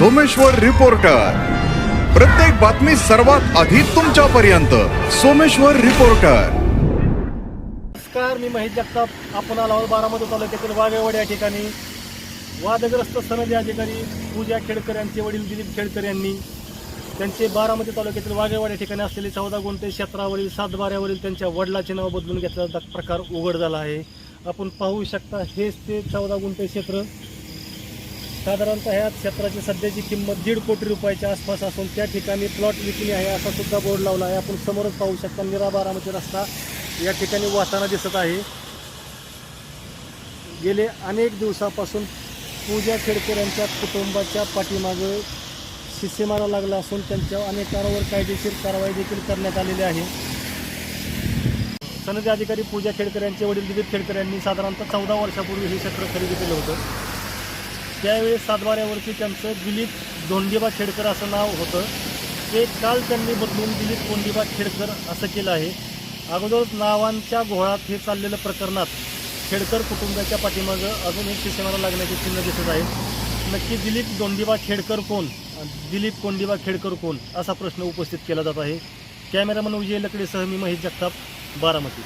Someshwar reporter. प्रत्येक बातमी सर्वात आधी तुमच्यापर्यंत. सोमेश्वर रिपोर्टर. नमस्कार मी महेश जगताप. आपण आला आहोत बारामती तालुक्यातील वाघेवाड या ठिकाणी. वादग्रस्त सनदी अधिकारी पूजा खेडकर यांचे वडील दिलीप खेडकर यांनी. त्यांचे बारामती तालुक्यातील वाघेवाड या ठिकाणी असलेले चौदा गुंठे क्षेत्रावरील सातबाऱ्यावरील त्यांच्या वडिलाचे नाव बदलून घेतल्याचा प्रकार उघड झाला आहे. आपण पाहू शकता हेच ते चौदा गुंठे क्षेत्र. साधारणतः ह्या क्षेत्राची सध्याची किंमत दीड कोटी रुपयाच्या आसपास असून त्या ठिकाणी प्लॉट विकली आहे असा सुद्धा बोर्ड लावला आहे. आपण समोरच पाहू शकता निरा बारामती रस्ता या ठिकाणी वाहताना दिसत आहे. गेले अनेक दिवसापासून पूजा खेडकर यांच्या कुटुंबाच्या पाठीमागं शिस्सेमारा लागला असून त्यांच्या अनेकांवर कायदेशीर कारवाई देखील करण्यात आलेली आहे. सनदी अधिकारी पूजा खेडकर यांचे वडील दिलीप खेडकर यांनी साधारणतः चौदा वर्षापूर्वी हे क्षेत्र खरेदी केलं होतं. त्यावेळेस सातबाऱ्यावरती त्यांचं दिलीप धोंडीबा खेडकर असं नाव होतं ते काल त्यांनी बदलून दिलीप कोंडीबा खेडकर असं केलं आहे. अगोदर नावांच्या घोळात हे चाललेलं प्रकरणात खेडकर कुटुंबाच्या पाठीमागं अजून एक शिक्षणाला लागण्याचे चिन्ह दिसत आहे. नक्की दिलीप दोंडीबा खेडकर कोण? दिलीप कोंडीबा खेडकर कोण? असा प्रश्न उपस्थित केला जात आहे. कॅमेरामन विजय लकडेसह मी महेश जगताप बारामती.